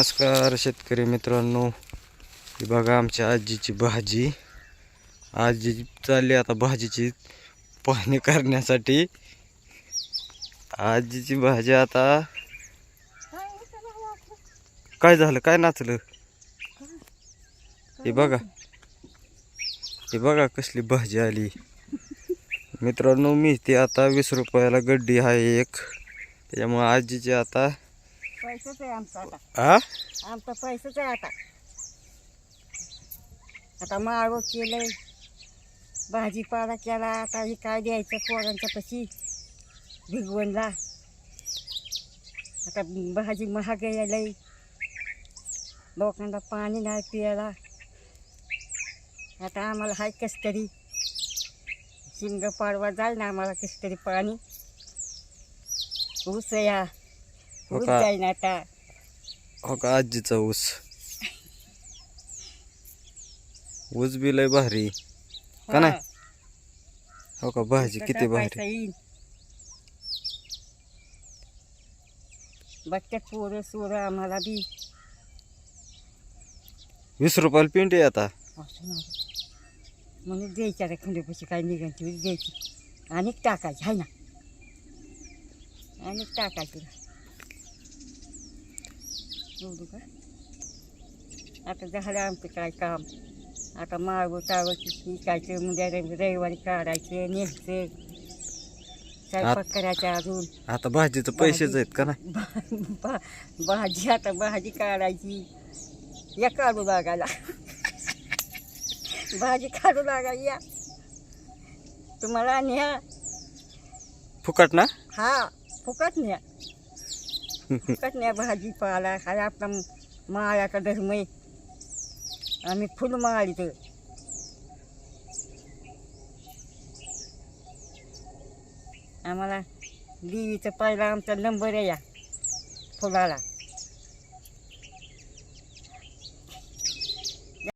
नमस्कार शेतकरी मित्रांनो. ही बघा आमच्या आजीची भाजी. आजी चालली आता भाजीची पाहणी करण्यासाठी. आजीची भाजी आता काय झालं? काय नाचलं? हे बघा. हे बघा कसली भाजी आली. मित्रांनो मी ती आता वीस रुपयाला गड्डी आहे एक. त्याच्यामुळे आजीची आता पैसेच आहे आमचा आता. आमचा पैसेच आहे आता. आता माळव केलंय भाजीपाला केला आता हे काय द्यायचं पोरांच्या पशी? भिगवणला. आता भाजी महाग यायलंय. लोकांना पाणी नाही प्यायला. आता आम्हाला हाय कस तरी शिंग पाडवा जाईल ना आम्हाला कस तरी पाणी. ऊस या हो ऊस का? जाईन आता. हो का आजीचा ऊस. ऊस बी लय भारी. का नाही? हा. हो का भाजी किती भारी. पैसा बघत्यात पोरं सोरं आम्हाला बी. वीस रुपयाला पिंडी आहे आता. म्हणून द्यायची आता खंडोपाशी काय निघाल ती द्यायची. आणि टाकायची आहे ना. आणि टाकायची. का? आता झालं आमचं काय काम. आता माळव टाळव विकायचं म्हणजे रवि- रविवारी काढायचं न्यायचं. स्वयंपाक करायचं अजून. आता भाजीचं पैसेच आहेत का नाही? भा- भाजी आता भाजी काढायची. या काढू लागायला. भाजी काढू लागायला या. तुम्हाला न्या फुकट ना? हा फुकट न्या. कसल्या भाजीपाला भाजी काय आपला माळ्याचा धर्म आहे. आम्ही फुल माळीत आम्हाला देवीचा पहिला आमचा नंबर आहे या फुलाला.